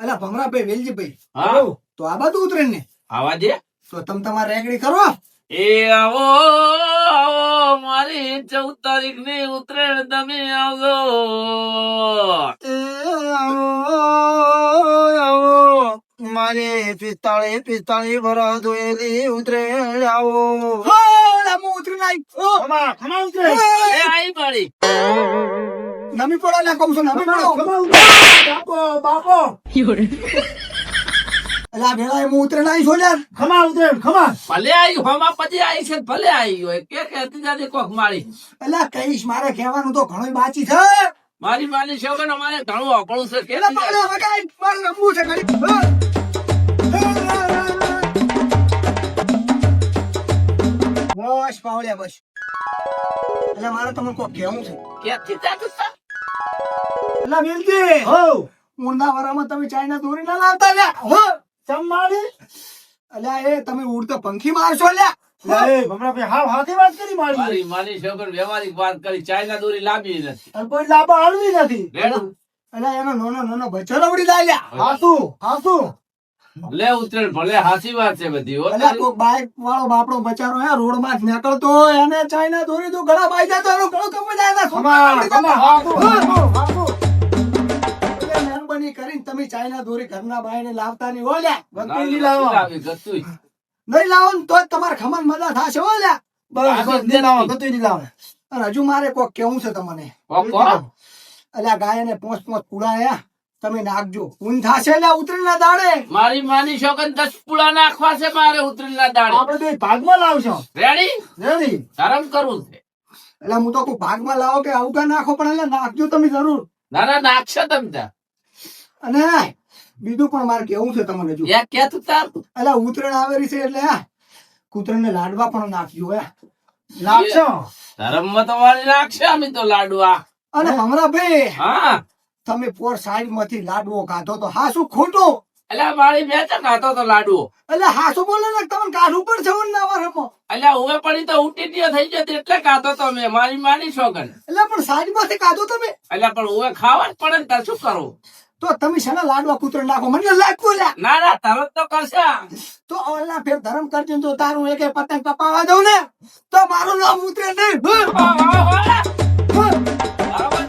અલા ભમરાભાઈ વેલજીભાઈ. હા? તો આ બાજુ ઉતરે ને? આવા દે તો તમે તમારે રેગડી કરો. એ આવો આવો મારી ચૌદ તારીખની ઉતરેણ તમે આવજો. મારે પિસ્તાળીસ પિસ્તાળીસ વર્ષ જોયેલી ઉતરે આવો. ઉતરી ખમા ઉતરે. આઈ મારી. નમી પડો ના કહું છું નમી પડો. ઉતરે બાપો. બાપો અલા ભેળા હું ઉતરે નાઈ છો યાર ખમા ઉતરે ખમા. ભલે આવી હોમાં પછી આવી છે ભલે આવી હોય. કે કહેતી જાતી કોક મારી. અલા કહીશ મારે કહેવાનું તો ઘણું બાકી છે. મારી માની અમારે ઘણું છે. કે પાડો રમવું છે બસ પાવડિયા બસ. એટલે મારે તમને કોઈ કહેવું છે. ક્યાંથી જાતું તા? એટલે હો. ઊંડા તમે ચાઇના દોરી ના લાવતા લ્યા. હો ચમાડી અલ્યા એ તમે ઉડતો પંખી મારશો લ્યા. એ ભમરાભાઈ હાવ હાથી વાત કરી મારી મારી માની શોગન વ્યવહારિક વાત કરી. ચાઇના દોરી લાંબી નથી. અને કોઈ લાભા આલવી નથી. અલ્યા એનો નાનો નાનો બચ્ચો રવડી જાય હાસુ હાસુ. ભલે ઉતરેણ ભલે હાસી વાત છે બધી અલ્યા બાઈક વાળો બાપડો બચારો હે રોડમાં નીકળતો હોય અને ચાઇના દોરી તો ગળા બાઈ જતો ખબર એનો ગળો કપાઈ જાય એના હાસુ હાસુ. મહેરબાની કરીને તમે ચાઇના દોરી ઘરના બાઈને લાવતા નહીં ઓલ્યા લ્યા વકીલી લાવો નહીં લાવો ને તો તમારે ખમણ મજા થશે ઓલ્યા બસ નહીં લાવો ગતું નહીં લાવો. અને હજુ મારે કોક કેવું છે તમને. અલ્યા ગાયને પોંચ પોંચ પુડાયા તમે નાખજો. ઊન થશે એટલે ઉતરી ના દાડે. મારી માની શોગન દસ પુડા નાખવા છે મારે ઉતરેલા દાડે? આપણે તો ભાગમાં લાવશો. રેડી રેડી ધરમ કરવું છે. એટલે હું તો કોઈ ભાગમાં લાવો કે આવતા નાખો પણ એટલે નાખજો તમે જરૂર. ના ના નાખશો તમે ત્યાં. અને બીજું પણ મારે કેવું છે તમને જો. ક્યાં તું તાર? એટલે ઉતરણ આવેલી છે એટલે હા કૂતરણ ને લાડવા પણ નાખજો હે. લાવશો ધરમમાં તો વાળી નાખશે અમે તો લાડવા. અને હમણાં ભાઈ હા. તમે પોર સાઈડમાંથી લાડવો કાઢો તો હા શું ખોટું. એટલે મારી મેચ ખાતો તો લાડવો. એટલે હા શું બોલે ને તમને પણ પડશે ને નવા રમો. એટલે હવે પડી તો ઉટીટીઓ થઈ ગયો એટલે ખાતો તો મેં મારી માની શોગન એટલે પણ સાઈડમાંથી કાઢો તમે. એટલે પણ હવે ખાવા જ પડે ને તાર શું કરવું તો તમે શેના લાડવા કૂતરો નાખો? મને લાગતું લ્યા. ના ના તરત તો કરશે. તો ઓલા ફેર ધરમ કરજે તો તારું એક પતંગ કપાવા દઉં ને તો મારું નામ ઉતરે નહીં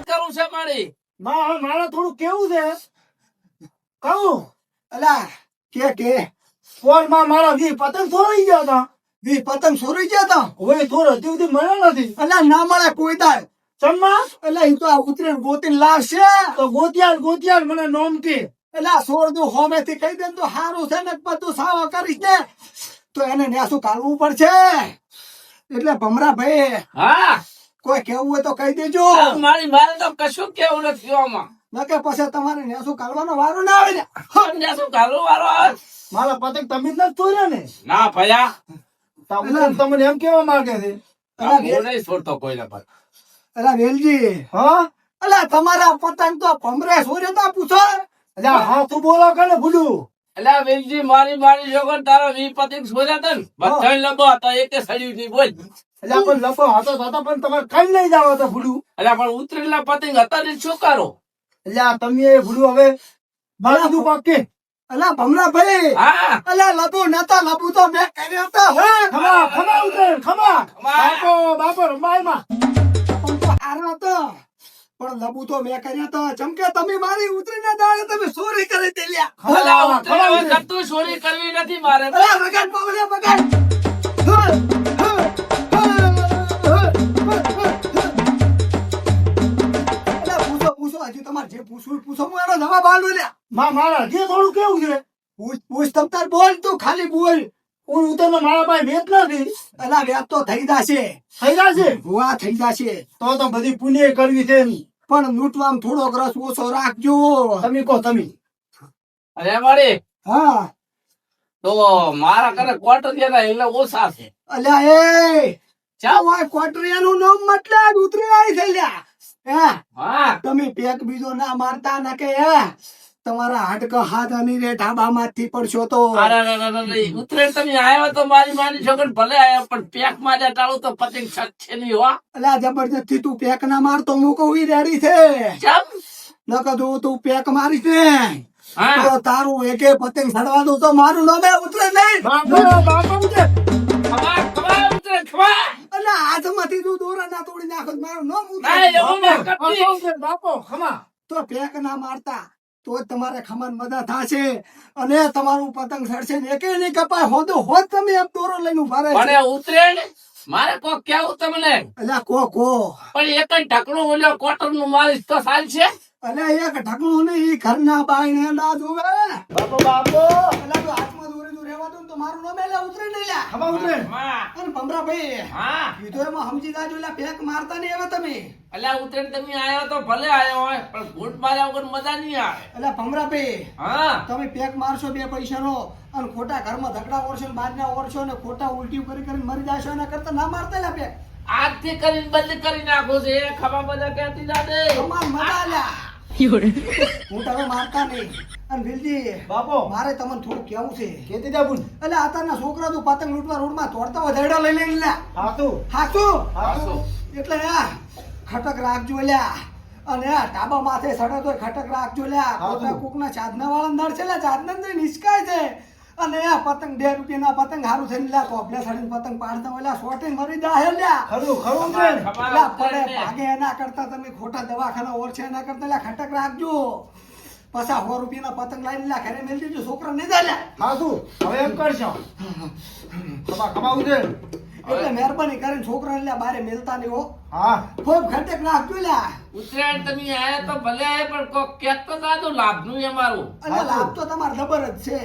કરવું છે મારી. મારે થોડું કેવું છે? કહું. અલા કે કે ફોનમાં મારા વી પતંગ છોડી ગયા હતા. વી પતંગ છોડી ગયા તા હવે થોડો હજી સુધી મળ્યો નથી. અલા ના મળે કોઈ દાડ ચમ્મા એટલે ઈ તો આ ઉતરેણ ગોતીને લાવશે. તો ગોતિયાલ ગોતિયાલ મને નોમ એટલે આ સોળનું હોમે થી કહી દે તો સારું છે ને બધું સાવા કરીશ ને તો એને ન્યાસું કાઢવું પડશે? એટલે ભમરા ભાઈ હા. કોઈ કેવું હોય તો કહી દેજો. મારી મારે તો કશું કેવું નથી આમાં. નકે પછી તમારે ન્યાસું કાઢવાનો વારો ના આવે ને? તમને શું વારો આવે? મારા પતંગ તમે જ નથી તોડ્યા ને? ના ભયા. તમને તમને એમ કેવા માંગે છે. છોડતો કોઈને પર અલા વેલજી હા? અલા તમારા પતંગ તો ભમરે સોર્યો તો પૂછો અલા હા. તું બોલો કે ને ભૂલું. એટલે વેલજી મારી મારી જોગન તારો વી પતિક સોર્યા તન? ને બધા લબો હતા એકે સડ્યું નહીં બોલ. અલા પણ લબો હતો હતો પણ તમે કઈ લઈ જાવ તો ભૂલું. અલા પણ ઉતરેલા પતંગ હતા ને શું કરો? અલા તમે એ ભૂલું હવે. મારું બધું પાકે અલા ભમરા ભાઈ હા. અલા લબુ નતા લબુ તો મેં કર્યો તો હા? ખમા ખમા ઉતર ખમા. બાપો બાપો રમાયમાં. પણ તો તો. પણ લબુ તો મેં કર્યા તો. ચમકે તમે મારી ઉતરીને દાડે તમે ચોરી કરી દે લ્યા ચોરી કરવી નથી મારે. હજી તમારે જે પૂછવું પૂછો. હું એનો જવાબ આલું લ્યા મા મારા જે થોડું કેવું છે? પૂછ પૂછ તમ તાર બોલ તું ખાલી બોલ. હું ઉતરનો મારા પાસે વેત નથી અલા વેત તો થઈ જશે. થઈ જશે? છે થઈ જશે. તો તો બધી પુણ્ય કરવી છે પણ લૂંટવામાં થોડોક રસ ઓછો રાખજો. તમે કહો તમે. અરે મારી હા. તો મારા ઘરે કોટરિયાના એટલે ઓછા છે. અલ્યા એ! ચા ઓય કોટરિયાનું નામ મતલબ ઉતરી આવી છે લ્યા હે? હા. તમે પેક બીજો ના મારતા ના કે હે? તમારા હાડકા હાથ અને રે ઢાબામાંથી પડશો તો. અરે અરે અરે અરે, ઉતરેણ તમે આવ્યા તો મારી માની છોકરી ભલે આવ્યા પણ પેક માર્યા ટાળું તો પતંગ છત છે નહીં હો. અલા જબરજસ્તી તું પેક ના મારતો હું કહું રેડી છે. ચમ? નકર જો તું પેક મારીશ ને તો તારું એકે પતંગ સડવા દઉં તો મારું નામે ઉતરે. નહીં એટલે હાથમાંથી તું દોરા ના તોડી નાખો મારું નામ ઉતરે. ના ના બાપો ઉતરે બાપો ખમા. તો પેક ના મારતા. તો જ તમારે ખમણ મદદ થશે. અને તમારું પતંગ સડશે ને એકે નહીં કપાય. હોદો હોદ તમે એમ દોરો લઈને ઊભા રહે ઉતરે ને? મારે કોક કેવું તમને? અલ્યા કો કો. પણ એક જ ઢકણું ઓલ્યો કોટનનું માલિશ તો ચાલશે? અલ્યા એક ઢકણું ને ઘર ઘરના બાયણે ના જોવે બાપો બાપો. અલ્યા તો હાથમાં દોરી. ને તો મારું નામ એલા ઉતરે ને લ્યા હવા ઉતરે. અને અને ભમરાભાઈ હા. કીધું એમાં સમજી જાજો એલા પેક મારતા નહીં હવે તમે. અલ્યા ઉતરે તમે આયો તો ભલે આયો હોય પણ ઘૂંટ માર્યા વગર મજા નહીં આવે. એટલે ભમરાભાઈ હા. તમે પેક મારશો બે પૈસાનો અને ખોટા ઘરમાં ધકડા ઓરશો ને બાજના ઓરશો ને ખોટા ઉલટી કરી કરીને મરી જશો એના કરતા ના મારતા લ્યા પેક આજથી કરીને બંધ કરી નાખો છે ખબર બધા કહેતી જાતે મજા લ્યા હું તમે મારતા નહીં. અને ભીલજી બાપો મારે તમને થોડું કેવું છે. કેતી જા બુન એટલે આતાના છોકરા તો પતંગ લૂંટવા રોડમાં તોડતા હોય લઈ લઈને લા હાતું હાચું? હાતું એટલે આ ખટક રાખજો લ્યા. અને આ ટાબા માથે સડે તો ખટક રાખજો લ્યા. પોતા કોકના ચાદના વાળા નર છે લ્યા ચાદના ને નિષ્કાય છે. અને આ પતંગ બે રૂપિયાના પતંગ હારું થઈને લ્યા કોબલે સડીને પતંગ પાડતા હોય સોટે મરી જાહે લ્યા. ખરું ખરું પડે ભાગે એના કરતા તમે ખોટા દવાખાના ઓર છે એના કરતા લ્યા ખટક રાખજો. પસા સો રૂપિયાના પતંગ લાવીને લ્યા ઘરે મેલી દેજો છોકરા નહીં જાય હા હાતું હવે એમ કરશો ખમા ખમા છે? એટલે મહેરબાની કરીને છોકરાને લ્યા બારે મેલતા નહીં હો. હા. ખૂબ ખટક નાખજો લ્યા. ઉત્તરાયણ તમે આયા તો ભલે આયા પણ કોક કેક તો દાદુ લાભનું એ મારું. એટલે લાભ તો તમારે જબર જ છે.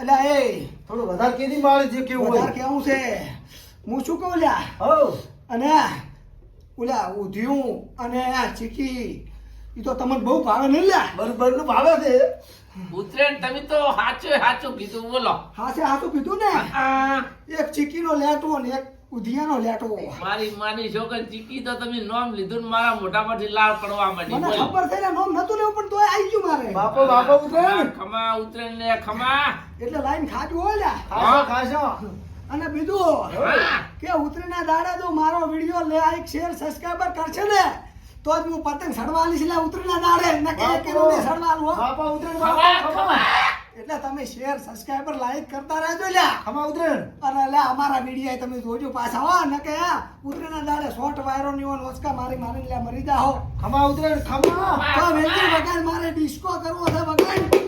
એટલે એ. થોડું વધારે કેદી મારે જે કેવું વધારે હોય કેવું છે. હું શું કહું લ્યા? હો અને ઓલા ઉધ્યું અને આ ચીકી એ તો તમને બહુ ભાવે નહીં લ્યા. બરોબરનું ભાવે છે. ઉત્તરાયણ તમે તો હાચો હાચો કીધું બોલો. હાચે હાચું કીધું ને? આ એક ચીકીનો લેટો ને એક ઉધિયાનો લેટો. મારી માની છોકરી ચીકી તો તમે નોમ લીધું ને મારા મોઢામાંથી લાળ પડવા માંડી મને ખબર છે ને નોમ નતું લેવું પણ તોય આવી ગયું મારે. બાપો બાપો ઉતરે. ખમા, ખમા ને ખમા. એટલે લાઈન ખાજો હોય લ્યા. ખાશો. અને બીજું હા. કે ઉતરેના દાડા તો મારો વીડિયો એક શેર સબસ્ક્રાઇબર કરશે ને તો જ હું પતંગ સડવાની છે ઉતરીના દાડે. નકે કે એવું નહીં સડવાનું બાપા બાપો ઉતરે ખમા, બાપો ખમા. ખમા. એટલે તમે શેર સબસ્ક્રાઇબર લાઈક કરતા રહેજો લ્યા ખમા ઉતરણ અરે લે અમારા વીડિયો તમે જોજો પાછા હો. નકે આ ઉતરીના દાડે શોર્ટ વાયરો ની ઓન ઓચકા મારી મારી લે મરી જા હો ખમા. ઉતરણ ખમા. તો વેલી વગર મારે ડિસ્કો કરવો છે વગર.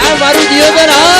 આ મારું જીવન હા.